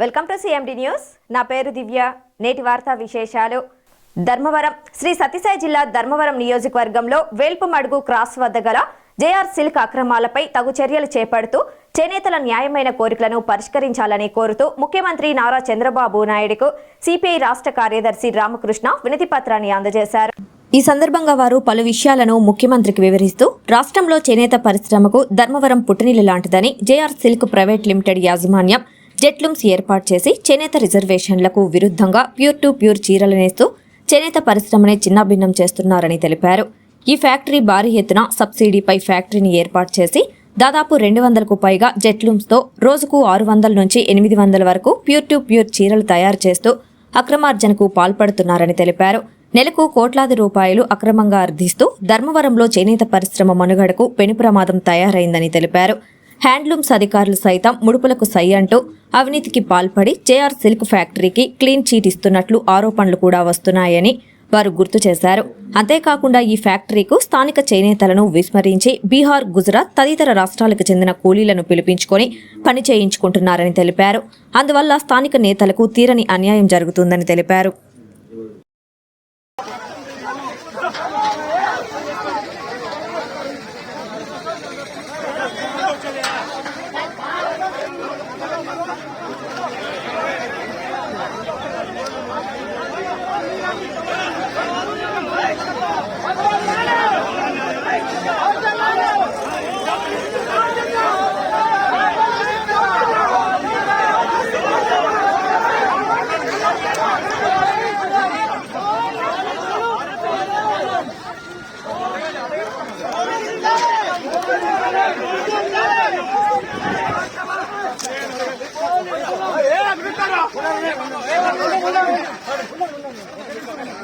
Welcome to CMD news నా పేరు దివ్య. నేటి వార్తా విశేషాలు. ధర్మవరం శ్రీ సత్యసాయి జిల్లా ధర్మవరం నియోజకవర్గంలో వేల్పుమడుగు క్రాస్ వద్ద గల జేఆర్ సిల్క్ అక్రమాలపై తగు చర్యలు చేపడుతూ చేనేతల న్యాయమైన కోరికలను పరిష్కరించాలని కోరుతూ ముఖ్యమంత్రి నారా చంద్రబాబు నాయుడుకు సిపిఐ రాష్ట్ర కార్యదర్శి రామకృష్ణ వినతి పత్రాన్ని అందజేశారు. ఈ సందర్భంగా వారు పలు విషయాలను ముఖ్యమంత్రికి వివరిస్తూ రాష్ట్రంలో చేనేత పరిశ్రమకు ధర్మవరం పుట్టినిల్లు లాంటిదని జేఆర్ సిల్క్ ప్రైవేట్ లిమిటెడ్ యాజమాన్యం జెట్లూమ్స్ ఏర్పాటు చేసి చేనేత రిజర్వేషన్లకు విరుద్ధంగా ప్యూర్ టు ప్యూర్ చీరలు నేస్తూ చేనేత పరిశ్రమని చిన్నాభిన్నం చేస్తున్నారని తెలిపారు. ఈ ఫ్యాక్టరీ భారీ ఎత్తున సబ్సిడీపై ఫ్యాక్టరీని ఏర్పాటు చేసి దాదాపు రెండు వందలకు పైగా జెట్లూమ్స్తో రోజుకు ఆరు వందల నుంచి ఎనిమిది వందల వరకు ప్యూర్ టు ప్యూర్ చీరలు తయారు చేస్తూ అక్రమార్జనకు పాల్పడుతున్నారని తెలిపారు. నెలకు కోట్లాది రూపాయలు అక్రమంగా అర్థిస్తూ ధర్మవరంలో చేనేత పరిశ్రమ మనుగడకు పెను ప్రమాదం తయారైందని తెలిపారు. హ్యాండ్లూమ్స్ అధికారులు సైతం ముడుపులకు సై అంటూ అవినీతికి పాల్పడి జేఆర్ సిల్క్ ఫ్యాక్టరీకి క్లీన్ చీట్ ఇస్తున్నట్లు ఆరోపణలు కూడా వస్తున్నాయని వారు గుర్తు చేశారు. అంతేకాకుండా ఈ ఫ్యాక్టరీకు స్థానిక చేనేతలను విస్మరించి బీహార్ గుజరాత్ తదితర రాష్ట్రాలకు చెందిన కూలీలను పిలిపించుకొని పని చేయించుకుంటున్నారని తెలిపారు. అందువల్ల స్థానిక నేతలకు తీరని అన్యాయం జరుగుతుందని తెలిపారు.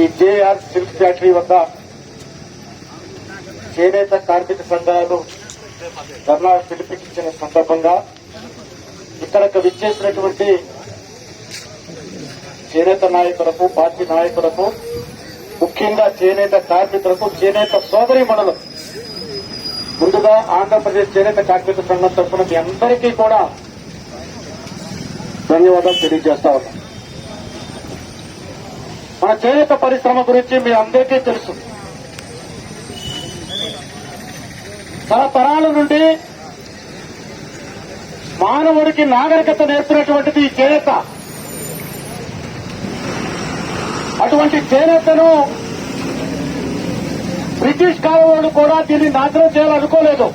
ఈ జేఆర్ సిల్క్ ఫ్యాక్టరీ వద్ద చేనేత కార్మిక సంఘాలు ధర్నా పిలిపించిన సందర్భంగా ఇక్కడకు విచ్చేసినటువంటి చేనేత నాయకులకు పార్టీ నాయకులకు ముఖ్యంగా చేనేత కార్మికులకు చేనేత సోదరి ముందుగా ఆంధ్రప్రదేశ్ చేనేత కార్మిక సంఘం తరఫున మీ అందరికీ కూడా ధన్యవాదాలు తెలియజేస్తా ఉన్నాం. మన చేనేత పరిశ్రమ గురించి మీ అందరికీ తెలుసు. తరతరాల నుండి మానవుడికి నాగరికత నేర్పినటువంటిది ఈ చేనేత. అటువంటి చేనేతను బ్రిటిష్ కాలం వాళ్ళు కూడా దీన్ని నాశనం చేయాలనుకోలేదు.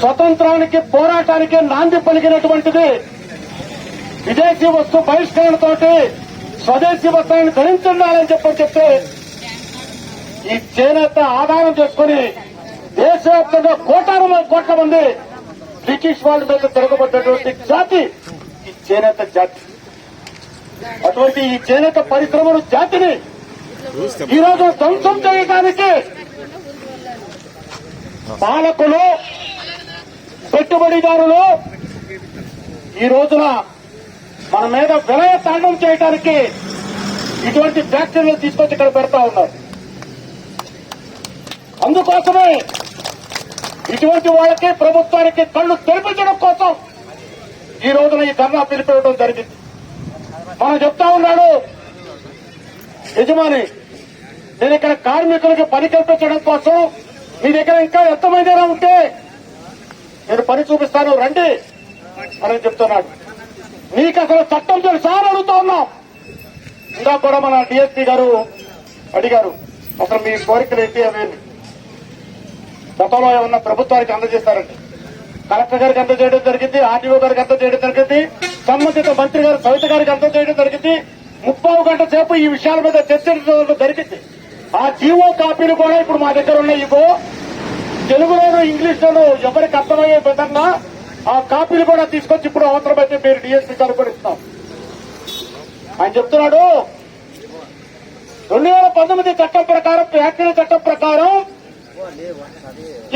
స్వతంత్రానికి పోరాటానికి నాంది పలికినటువంటిది విదేశీ వస్తు బహిష్కరణతోటి స్వదేశీ వస్త్రాలను ధరించుండాలని చెప్పని చెప్తే ఈ చేనేత ఆధారం చేసుకుని దేశవ్యాప్తంగా కోటాను కోట్ల మంది బ్రిటిష్ వాళ్ళ మీద తిరగబడ్డటువంటి జాతి ఈ చేనేత జాతి. అటువంటి ఈ చేనేత పరిశ్రమలు జాతిని ఈ రోజు ధ్వంసం చేయడానికి పాలకులు పెట్టుబడిదారులు ఈ రోజున మన మీద విలయ తాండం చేయడానికి ఇటువంటి ఫ్యాక్టరీలు తీసుకొచ్చి ఇక్కడ పెడతా ఉన్నారు. అందుకోసమే ఇటువంటి వాళ్ళకి ప్రభుత్వానికి కళ్ళు తెరిపించడం కోసం ఈ రోజున ఈ ధర్నా పిలిపివ్వడం జరిగింది. మనం చెప్తా ఉన్నాడు యజమాని నేను ఇక్కడ కార్మికులకి పని కల్పించడం కోసం మీ దగ్గర ఇంకా ఎంతమంది ఉంటే నేను పని చూపిస్తాను రండి అని చెప్తున్నాడు. మీకు అసలు చట్టం తెలుసా అని అడుగుతా ఉన్నాం. ఇంకా కూడా మన డిఎస్పీ గారు అడిగారు. అసలు మీ కోరికలు ఏంటి అవి గతంలో ఏమన్నా ప్రభుత్వానికి అందజేస్తారండి? కలెక్టర్ గారికి అందజేయడం జరిగింది ఆర్టీఓ గారికి అందజేయడం జరిగింది సంబంధిత మంత్రి గారు సవిత గారికి అందజేయడం జరిగింది. ముప్పావు గంట సేపు ఈ విషయాల మీద చర్చించడం జరిగింది. ఆ జీవో కాపీలు కూడా ఇప్పుడు మా దగ్గర ఉన్నాయి. ఇవో తెలుగులోను ఇంగ్లీష్ లోను ఎవరికి అర్థమయ్యే విధంగా ఆ కాపీలు కూడా తీసుకొచ్చి ఇప్పుడు అవసరమైతే మీరు డిఎస్పీ గారు కూడా ఇస్తాం ఆయన చెప్తున్నాడు రెండు వేల పంతొమ్మిది చట్టం ప్రకారం ఫ్యాక్టరీ చట్టం ప్రకారం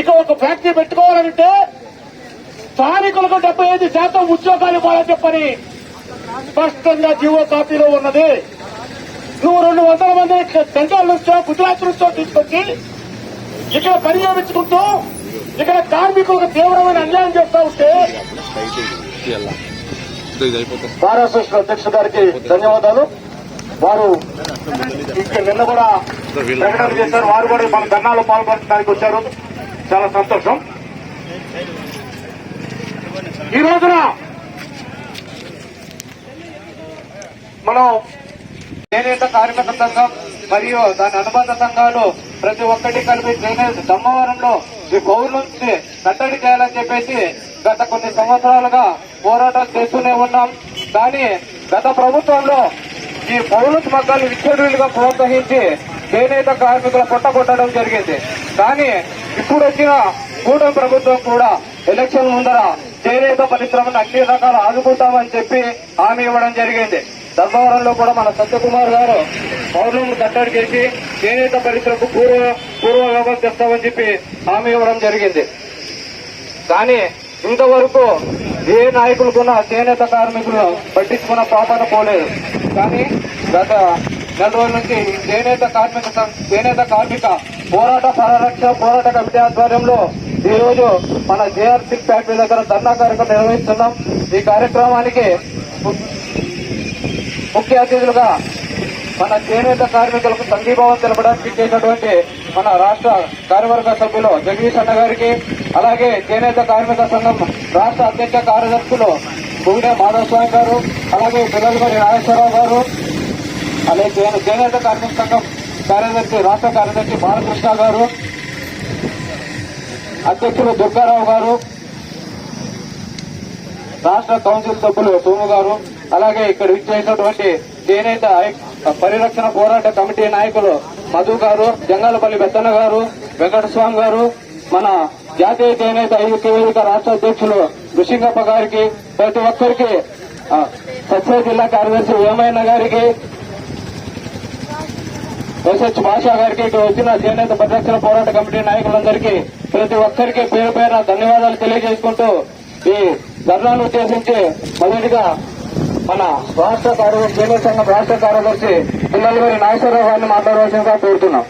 ఇక ఒక ఫ్యాక్టరీ పెట్టుకోవాలంటే స్థానికులకు డెబ్బై ఐదు శాతం ఉద్యోగాలు ఇవ్వాలని చెప్పని స్పష్టంగా జీవో కాపీలో ఉన్నది. నువ్వు రెండు వందల మంది సెంట్రల్ నుంచో గుజరాత్ నుంచో తీసుకొచ్చి ఇక్కడ పని చేయించుకుంటూ ఇక్కడ కార్మికులకు తీవ్రమైన అన్యాయం చేస్తా ఉంటే అసోసియేషన్ అధ్యక్షుడు గారికి ధన్యవాదాలు. వారు ఇక్కడ నిన్న కూడా ప్రకటన చేశారు. వారు కూడా మన ధర్నాలో పాల్గొనడానికి వచ్చారు. చాలా సంతోషం. ఈ రోజున మనం చేనేత కార్మిక సంఘం మరియు దాని అనుబంధ సంఘాలు ప్రతి ఒక్కటి కలిపి చేనేత దమ్మవరంలో ఈ పౌరు నుంచి కట్టడి చేయాలని చెప్పేసి గత కొన్ని సంవత్సరాలుగా పోరాటాలు చేస్తూనే ఉన్నాం. కానీ గత ప్రభుత్వంలో ఈ పౌరు మగ్గాలు విచ్చరులుగా ప్రోత్సహించి చేనేత కార్మికుల కొట్టగొట్టడం జరిగింది. కానీ ఇప్పుడు వచ్చిన కూటమి ప్రభుత్వం కూడా ఎలక్షన్ ముందర చేనేత పరిశ్రమను అన్ని రకాలు ఆదుకుంటామని చెప్పి హామీ ఇవ్వడం జరిగింది. ధర్మవరంలో కూడా మన సత్యకుమార్ గారు పౌరులను కట్టడి చేసి చేనేత పరిశ్రమకు పూర్వ పూర్వ వ్యవస్థ తెస్తామని చెప్పి హామీ ఇవ్వడం జరిగింది. కానీ ఇంతవరకు ఏ నాయకులు కూడా చేనేత కార్మికులు పట్టించుకున్న పాపన పోలేదు. కానీ గత నెల రోజుల నుంచి చేనేత కార్మిక చేనేత కార్మిక పోరాట పరిరక్ష పోరాట కమిటీ ఆధ్వర్యంలో ఈ రోజు మన జేఆర్ సిక్ ఫ్యాక్టరీ దగ్గర ధర్నా కార్యక్రమం నిర్వహిస్తున్నాం. ఈ కార్యక్రమానికి ముఖ్య అతిథులుగా మన చేనేత కార్మికులకు సంఘీభావం తెలపడానికి చేసినటువంటి మన రాష్ట్ర కార్యవర్గ సభ్యులు జగదీష్ అన్న గారికి అలాగే చేనేత కార్మిక సంఘం రాష్ట్ర అధ్యక్ష కార్యదర్శులు భూమినే మాధవస్వామి గారు అలాగే పిల్లలపల్లి నాగేశ్వరరావు గారు అలాగే చేనేత కార్మిక సంఘం కార్యదర్శి రాష్ట్ర కార్యదర్శి బాలకృష్ణ గారు అధ్యక్షులు దుర్గారావు గారు రాష్ట్ర కౌన్సిల్ సభ్యులు సోము గారు అలాగే ఇక్కడ విచ్చేసినటువంటి చేనేత పరిరక్షణ పోరాట కమిటీ నాయకులు మధు గారు జంగాలపల్లి పెద్దన్న గారు వెంకటస్వామి గారు మన జాతీయ చేనేత ఐక్య వేదిక రాష్ట్ర అధ్యక్షులు ఋషింగప్ప గారికి ప్రతి ఒక్కరికి ఆ, సత్య జిల్లా కార్యదర్శి వేమయ్య గారికి ఎస్హెచ్ భాషా గారికి ఇక్కడ వచ్చిన చేనేత పరిరక్షణ పోరాట కమిటీ నాయకులందరికీ ప్రతి ఒక్కరికి పేరు పేరున ధన్యవాదాలు తెలియజేసుకుంటూ ఈ ధర్నాను ఉద్దేశించి మొదటిగా మన రాష్ట్ర కార్యదర్శి చేనేత సంఘం రాష్ట్ర కార్యదర్శి పిల్లల గారి నాగేశ్వరరావు గారిని మాట్లాడవలసిందిగా కోరుతున్నాం.